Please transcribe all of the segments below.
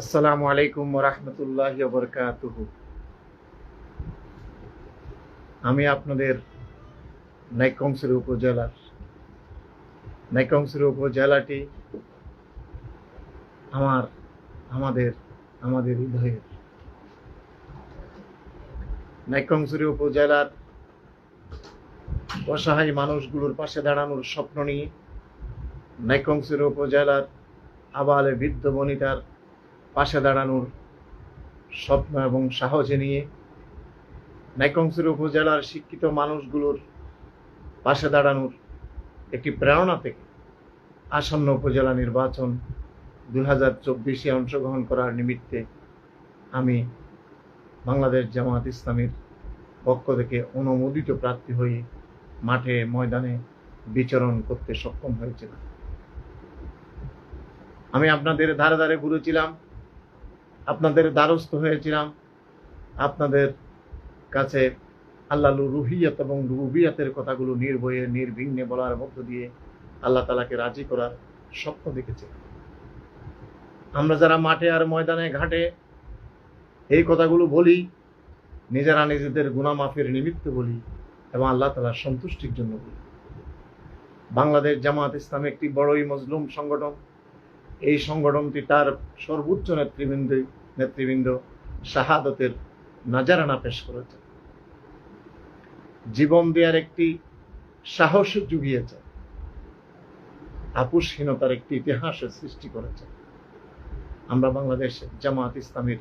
আসসালামু আলাইকুম রহমতুল্লাহ বরকাতুহ আমি আপনাদের নাইকংসের উপজেলার, নাইকংসের উপজেলাটি আমার, আমাদের আমাদের হৃদয়ের। নাইকংসের উপজেলার অসহায় মানুষগুলোর পাশে দাঁড়ানোর স্বপ্ন নিয়ে নাইকংসের উপজেলার আবালে বৃদ্ধ বনিতার পাশে দাঁড়ানোর স্বপ্ন এবং সাহসে নিয়ে নাইকংসের উপজেলার শিক্ষিত মানুষগুলোর পাশে দাঁড়ানোর একটি প্রেরণা থেকে আসন্ন উপজেলা নির্বাচন দুই হাজার চব্বিশে অংশগ্রহণ করার নিমিত্তে আমি বাংলাদেশ জামাত ইসলামীর পক্ষ থেকে অনুমোদিত প্রার্থী হয়ে মাঠে ময়দানে বিচরণ করতে সক্ষম হয়েছিলাম। আমি আপনাদের ধারে ধারে ঘুরেছিলাম, আপনাদের দ্বারস্থ হয়েছিলাম, আপনাদের কাছে আল্লাহ রুহিয়াত এবং রুবিয়াতের কথাগুলো নির্ভয়ে, নির্বিঘ্নে বলার মধ্য দিয়ে আল্লাহ তালাকে রাজি করার স্বপ্ন দেখেছি। আমরা যারা মাঠে আর ময়দানে ঘাটে এই কথাগুলো বলি, নিজেরা নিজেদের গুণামাফের নিমিত্ত বলি এবং আল্লাহ তালার সন্তুষ্টির জন্য বলি। বাংলাদেশ জামাত ইসলাম একটি বড়ই মজলুম সংগঠন। এই সংগঠনটি তার সর্বোচ্চ নেতৃবৃন্দ নেতৃবৃন্দ শাহাদতের নাজারানা পেশ করেছে। জীবন দেওয়ার একটি সাহস জুগিয়েছে। আপুসহীনতার একটি ইতিহাসের সৃষ্টি করেছে। আমরা বাংলাদেশ জামাত ইসলামের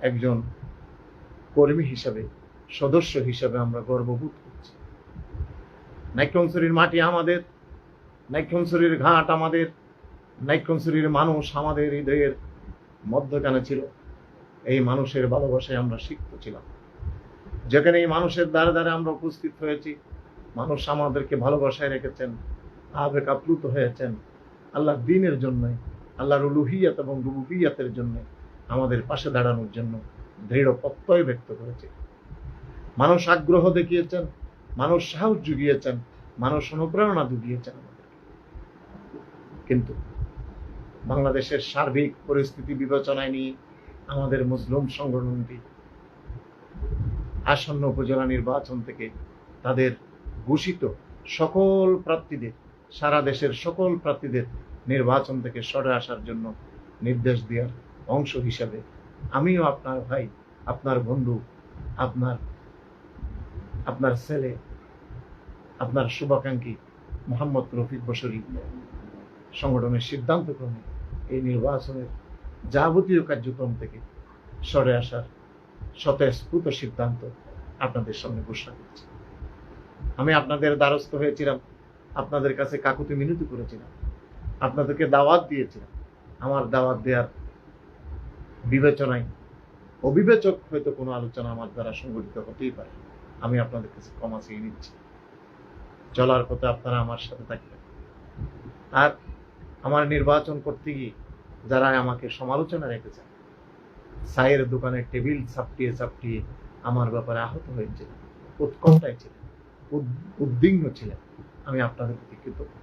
একজন কর্মী হিসাবে, সদস্য হিসাবে আমরা গর্ববোধ করছি। নাইকংসরির মাটি আমাদের নাইকংসরির ঘাট আমাদের নাইকংসরির মানুষ আমাদের হৃদয়ের মধ্যখানে ছিল। এই মানুষের ভালোবাসায় আমরা সিক্ত ছিলাম। যেখানে এই মানুষের দ্বারে দ্বারে আমরা উপস্থিত হয়েছি, মানুষ আমাদেরকে ভালোবাসায় রেখেছেন, আবেগ আপ্লুত হয়েছেন। আল্লাহ দিনের জন্যই, আল্লাহর লুহিয়াত এবং রুবিয়াতের জন্য আমাদের পাশে দাঁড়ানোর জন্য দৃঢ় প্রত্যয় ব্যক্ত করেছে। মানুষ আগ্রহ দেখিয়েছেন, মানুষ সাহস জুগিয়েছেন, মানুষ অনুপ্রেরণা জুগিয়েছেন আমাদের কিন্তু বাংলাদেশের সার্বিক পরিস্থিতি বিবেচনায় নিয়ে আমাদের মুসলিম সংগঠনটি আসন্ন উপজেলা নির্বাচন থেকে তাদের ঘোষিত সকল প্রার্থীদের, সারা দেশের সকল প্রার্থীদের নির্বাচন থেকে সরে আসার জন্য নির্দেশ দেওয়ার অংশ হিসাবে আমিও আপনার ভাই, আপনার বন্ধু, আপনার আপনার ছেলে, আপনার শুভাকাঙ্ক্ষী মোহাম্মদ রফিক বসরি সংগঠনের সিদ্ধান্তক্রমে এই নির্বাচনের যাবতীয় কার্যক্রম থেকে সরে আসার স্বতঃস্ফূর্ত সিদ্ধান্ত আপনাদের সামনে ঘোষণা করছি। আমি আপনাদের দ্বারস্থ হয়েছিলাম, আপনাদের কাছে কাকুতি মিনতি করেছিলাম, আপনাদেরকে দাওয়াত দিয়েছিলাম। আমার দাওয়াত দেওয়ার বিবেচনায় অবিবেচক হয়তো কোনো আলোচনা আমার দ্বারা সংগঠিত হতেই পারে। আমি আপনাদের কাছে ক্ষমা চেয়ে নিচ্ছি। চলার পথে আপনারা আমার সাথে থাকবেন। আর আমার নির্বাচন করতে গিয়ে যারা আমাকে সমালোচনা রেখেছেন, চায়ের দোকানে টেবিল চাপটিয়ে চাপটিয়ে আমার ব্যাপারে আহত হয়েছিলেন উৎকণ্ঠায় ছিলেন উদ্বিগ্ন ছিলেন, আমি আপনাদের প্রতি কৃতজ্ঞ।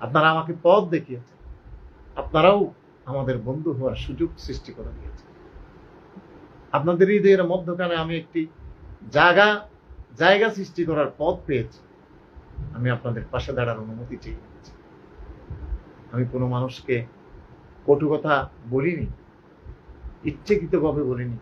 আপনারা আমাকে পথ দেখিয়েছেন, আপনারাও আমাদের বন্ধু হওয়ার সুযোগ সৃষ্টি করে দিয়েছেন। আপনাদের হৃদয়ের মধ্যখানে আমি একটি জায়গা জায়গা সৃষ্টি করার পথ পেয়েছি। আমি আপনাদের পাশে দাঁড়ার অনুমতি চেয়ে নিয়েছি। আমি কোনো মানুষকে কটু কথা বলিনি, ইচ্ছাকৃতভাবে বলিনি।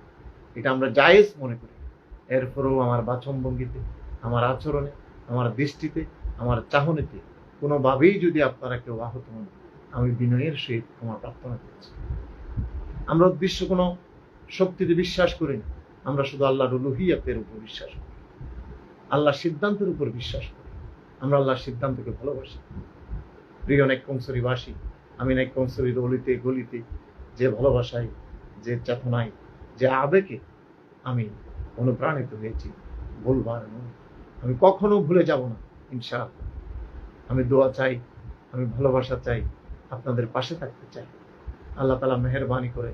এটা আমরা জায়েজ মনে করি। এরপরেও আমার বাচনভঙ্গিতে, আমার আচরণে, আমার দৃষ্টিতে, আমার চাহনিতে, কোনোভাবেই যদি আপনারা কেউ আহত হন, আমি বিনয়ের সহিত ক্ষমা প্রার্থনা করছি। আমরা উদ্দেশ্য কোনো শক্তিতে বিশ্বাস করি না। আমরা শুধু আল্লাহর রুহিয়াতের উপর বিশ্বাস করি। আল্লাহর সিদ্ধান্তের উপর বিশ্বাস করি। আমরা আল্লাহর সিদ্ধান্তকে ভালোবাসি। প্রিয় নাইকংসরিবাসী আমি নাইকংসরির অলিতে গলিতে যে ভালোবাসায়, যে চেতনায়, যে আবেগে আমি অনুপ্রাণিত হয়েছি, ভুলবার নয়। আমি কখনো ভুলে যাব না, ইনশাআল্লাহ। আমি দোয়া চাই, আমি ভালোবাসা চাই, আপনাদের পাশে থাকতে চাই। আল্লাহ তালা মেহরবানি করে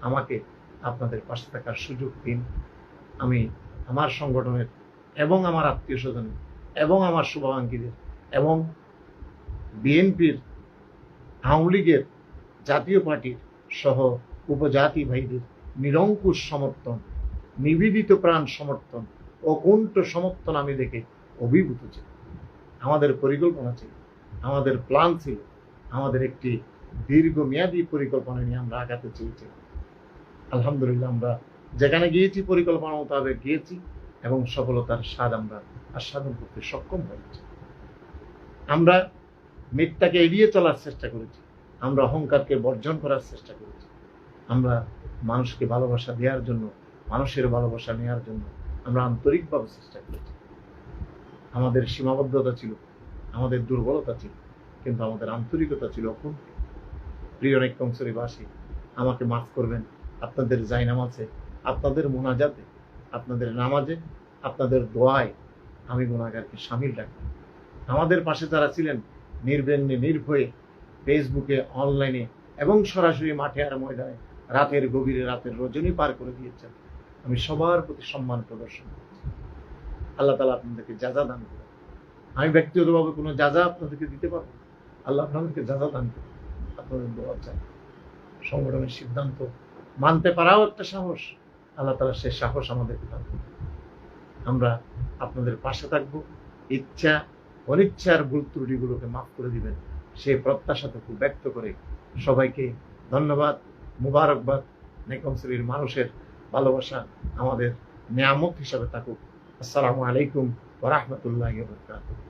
আমাকে আপনাদের পাশে থাকার সুযোগ দিন। আমি আমার সংগঠনের এবং আমার আত্মীয় স্বজনের এবং আমার শুভাকাঙ্ক্ষীদের এবং বিএনপির, আওয়ামী লীগের জাতীয় পার্টির সহ উপজাতি ভাইদের নিরঙ্কুশ সমর্থন, নিবেদিত প্রাণ সমর্থন, অকুণ্ঠ সমর্থন আমি দেখে অভিভূত ছিল আমাদের পরিকল্পনা ছিল, আমাদের প্ল্যান ছিল, আমাদের একটি দীর্ঘমেয়াদী পরিকল্পনা নিয়ে আমরা আগাতে চেয়েছিলাম। আলহামদুলিল্লাহ আমরা যেখানে গিয়েছি পরিকল্পনা মোতাবেক গিয়েছি এবং সফলতার স্বাদ আমরা আস্বাদন করতে সক্ষম হয়েছি। আমরা মিথ্যাকে এড়িয়ে চলার চেষ্টা করেছি। আমরা অহংকারকে বর্জন করার চেষ্টা করেছি। আমরা মানুষকে ভালোবাসা দেওয়ার জন্য, মানুষের ভালোবাসা নেওয়ার জন্য আমরা আন্তরিকভাবে চেষ্টা করেছি। আমাদের সীমাবদ্ধতা ছিল, আমাদের দুর্বলতা ছিল, কিন্তু আমাদের আন্তরিকতা ছিল অকুণ্ঠ। প্রিয় কংসরিবাসী আমাকে মাফ করবেন। আপনাদের জায়নামাজে আপনাদের মোনাজাতে, আপনাদের নামাজে, আপনাদের দোয়ায় আমি গুণাগারকে সামিল রাখলাম আমাদের পাশে যারা ছিলেন নির্বেন্নে নির্ভয়ে ফেসবুকে অনলাইনে এবং সরাসরি মাঠে আর ময়দানে রাতের গভীরে রাতের রজনী পার করে দিয়েছেন। আমি সবার প্রতি সম্মান প্রদর্শন করছি। আল্লাহ তালা আপনাদেরকে যাজা দান করুন। আমি ব্যক্তিগতভাবে কোনো যাজা আপনাদেরকে দিতে পারব, আল্লাহ আপনাদেরকে যাজা দান করুন, আপনাদের দোয়া চাই। সংগঠনের সিদ্ধান্ত, মানতে পারাও একটা সাহস, আল্লাহ তালা সে সাহস আমাদেরকে দান করুন। আমরা আপনাদের পাশে থাকব। ইচ্ছা অনিচ্ছার ভুল ত্রুটিগুলোকে মাফ করে দিবেন। সে সেই প্রত্যাশাটুকু ব্যক্ত করে সবাইকে ধন্যবাদ, মুবারকবাদ। নেকম শ্রীর মানুষের ভালোবাসা আমাদের নিয়ামক হিসাবে থাকুক। আসসালামু আলাইকুম ওরহমতুল্লাহ বরকাতুহ।